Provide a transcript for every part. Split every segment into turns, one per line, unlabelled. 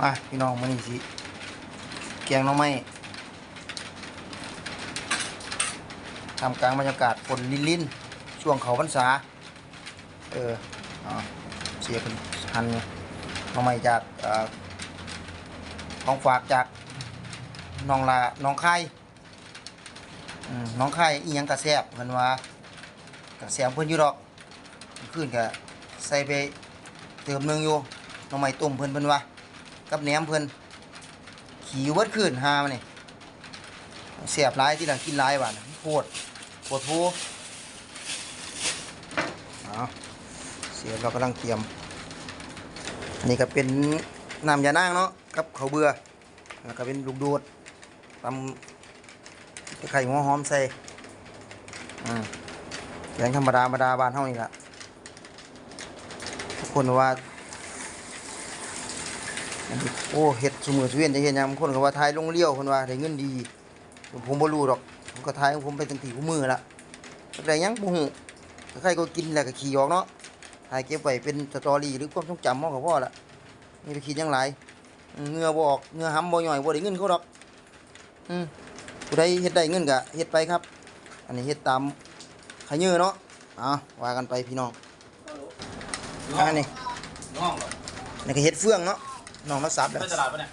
มาพี่น้องมานี่สิแกงน้องไม้ทำกลางบรรยากาศฝนลินลินช่วงเขาพรรษา เออเอเสียเป็นหันน้องไม้จากอของฝากจากน้องลาน้องไข่น้องไข่อีหยังกระแซบเพิ่นว่ากระแซบเพิ่อนอยู่ดอกขึ้นกะใส่ไปเติมนึงอยู่น้องไม้ต้มเพิ่อนเพิ่อนว่า กับแหนมเพิ่นขี่เวิดขึ้นหามานี่เสียบหลายที่หลังกินหลายบาดน่ะโคตรปวดทูเอาเสียบเรากำลังเตรียมนนี้ก็เป็นน้ำยานางเนาะกับเขาเบื่อแล้วก็เป็นลูกโดดตำไข่หัวหอมใส่อืมแกงธรรมดาธรรมดาบ้านเฮานี่ล่ะทุกคนว่า โอ้เฮ็ดสมือสเวียนจะเฮ็ดหยังบางคนก็ว่าทายลงเลี้ยวเพิ่นว่าได้เงินดี ผมบ่รู้ดอกผมก็ทายของผมไปตั้งที่คู่มือละได้หยังบ่ฮู้ใครก็กินแล้วก็ขี่ออกเนาะถ่ายเก็บไว้เป็นสตอรี่หรือความทรงจำเฮาก็พอละนี่ไปคิดหยังหลายอืมเหงื่อบ่ออกเหงื่อหำบ่ย่อยบ่ได้เงินเขาดอก อืมผู้ใดเฮ็ดได้เงินก็เฮ็ดไปครับ อันนี้เฮ็ดตามขยือเนาะเอ้าว่ากันไปพี่น้องอันนี้
น้องเหรอ
นี่ก็เฮ็ดเฟืองเนาะ น้องมาสับแล้ว
ไปตลาดปะเนี่ย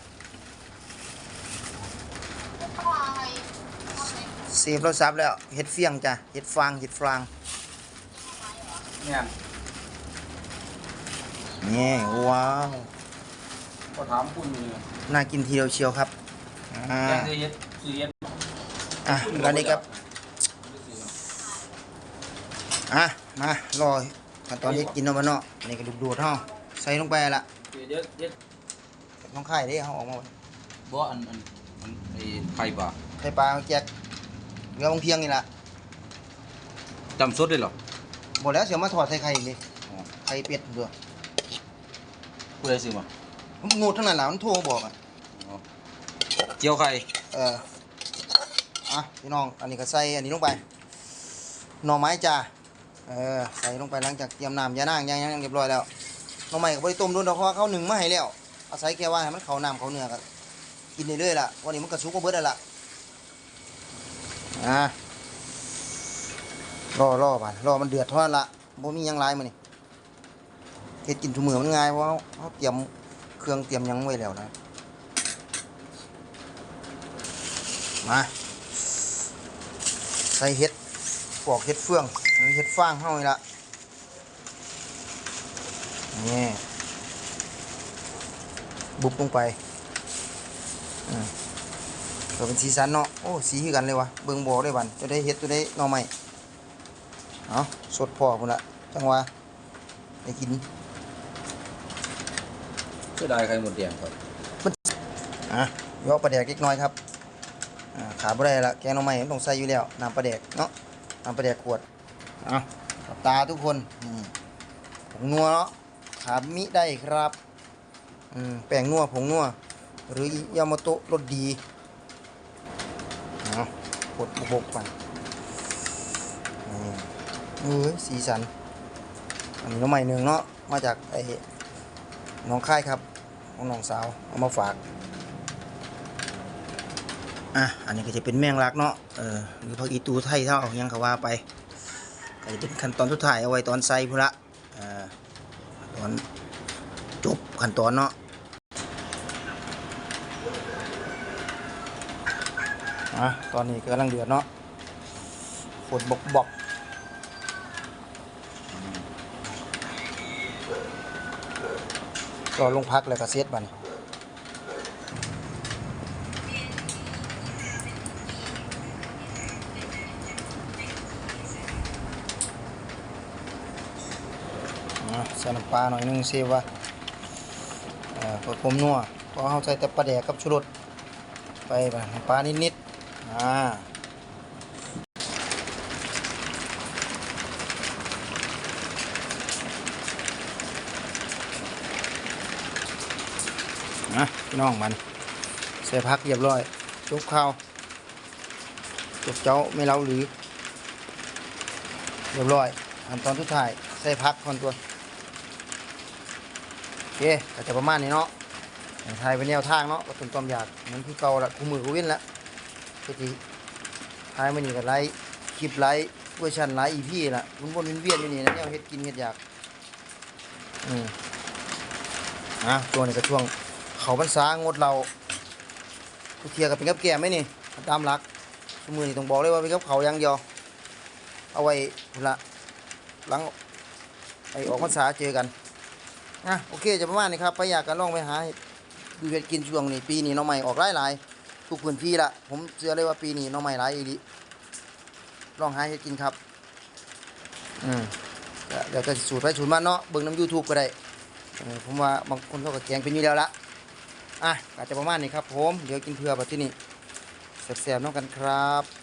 เสียบเราซับแล้วเห็ดเฟียงจ้ะเห็ดฟางเห็ดฟาง
เนี่ย
นี่ว้าว
ก็ถามคุณอยู่เนี่ย
น่ากินทีเดียวเชียวครับอ่า
แกงซีเอสซีเอส
อะแล้วนี่ครับอะมารอขั้นตอนนี้กินเอามาเนาะนี่ก็ดูดดูดเฮาใส่ลงไปละ
เยอะเยอะ
ต้องไข่เด้เฮาออกมา
บ่อันอันอันไอ้ไข่ปลา
ไข่ปลาแจกเรือบางเพียงนี่ล่ะ
จำสดเลยเหรอ
บ่แล้วเสียมาถอดใส่ไข่อีกดิ
อ๋อ
ไข่เป็ดเด้อ
ผู้ใดซื้อมา
ผมงูทั้งนั้นล่ะมันโทรมาบอกอะ
อ๋อเจียวไข่
เอออะพี่น้องอันนี้ก็ใส่อันนี้ลงไปหน่อไม้จ้าเออใส่ลงไปหลังจากเตรียมน้ำยานางย่างย่างเรียบร้อยแล้วหน่อไม้ก็บ่ได้ต้มโดนดอกเพราะว่าเขาหนึ่งมาให้แล้ว อาศัยแค่ว่าให้มันเข้าน้ำเข้าเนื้อก็กินเรื่อยๆล่ะวันนี้มันก็สุกก็เบิดแล้วล่ะอะรอรอไปรอมันเดือดเท่านั้นละบ่มียังหลายมื้อนี้เฮ็ดกินทุกมื้อมันง่ายเพราะเราเตรียมเครื่องเตรียมยังไว้แล้วนะมาใส่เห็ดปอกเห็ดเฟืองหรือเห็ดฟางเฮานี่ละนี่ บุบลงไปอืมก็เป็นสีสันเนาะ โอ้ สีคือกันเลยวะเบิ่งบอกได้บันจะได้เห็ดตัวได้หน่อใหม่เอาสดพอพุ่นละจังหวะได้กิน
เสียดายไข่หมดแดงครับ
อะยกปลาแดกเล็กน้อยครับอ่าขาบ่ได้ละแกงหน่อไม้มันต้องใส่อยู่แล้วน้ำปลาแดกเนาะน้ำปลาแดกขวดเอะหลับตาทุกคนอืมผงนัวเนาะขาดมิได้ครับอืม แป้งนัวผงนัวหรือยามาโตะรสดีเอากดบกไปนี่เอ้ยสีสัน อันนี้น้องใหม่หนึ่งเนาะ มาจากไอ้น้องค่ายครับของน้องสาว เอามาฝาก อะ อันนี้ก็จะเป็นแมงลักเนาะ เออ หรือผักอีตูไทยเท่ายังก็ว่าไป ก็จะเป็นขั้นตอนสุดท้ายเอาไว้ตอนใส่พุ่นละอ่อตอนจบขั้นตอนเนาะ อะตอนนี้ก็กำลังเดือดเนาะฝนบกบกรอลงพักแล้วก็เซตบันอะใส่น้ำปลาหน่อยนึงเซว่าเอ่อเพื่อความนัวเพราะเขาใส่แต่ปลาแดกกับชูรสไปไปน้ำปลานิดๆ อ่านะพี่น้องมันใส่พักเรียบร้อยจุกข้าวจุกเจ้าไม่เล้าหรือ เรียบร้อยขั้นตอนสุดท้ายใส่พักก่อนตัวโอเคก็จะประมาณนี้เนาะทายเป็นแนวทางเนาะก็เป็นความอยากเหมือนคือเก่าละคู่มือกูเว้นละ ก็ทีทายมานี่ก็ไลฟ์คลิปไลฟ์เวอร์ชันไลฟ์อีพีละวนวนเวียนอยู่นี่นะแนวเฮ็ดกินเฮ็ดอยากอืมอะช่วนี้ก็ช่วงเขาพรรษางดเราทุกเทียก็เป็นกับแก้มไหมนี่ตามหลักคู่มือนี่ต้องบอกเลยว่าเป็นกับเขาย่างยวเอาไว้ละหลังไอออกพรรษาเจอกันอะโอเคจะประมาณนี้ครับไปอยากกันลองไปหาดูเห็ดกินช่วงนี้ปีนี้น้องใหม่ออกหลายหลายๆ ทุกพื้นที่ละผมเชื่อเลยว่าปีนี้หน้องใหม่หลายอีหลีลองหาเห็ดกินครับ อืมก็เดี๋ยวจะสูตรไปสูตรมาเนาะเบิ่งน้ำยูทูบก็ได้เออผมว่าบางคนเขาก็แกงเป็นอยู่แล้วละอะอาจจะประมาณนี้ครับผม เดี๋ยวกินเพื่อแบบที่นี่แซ่บๆน้องกันครับ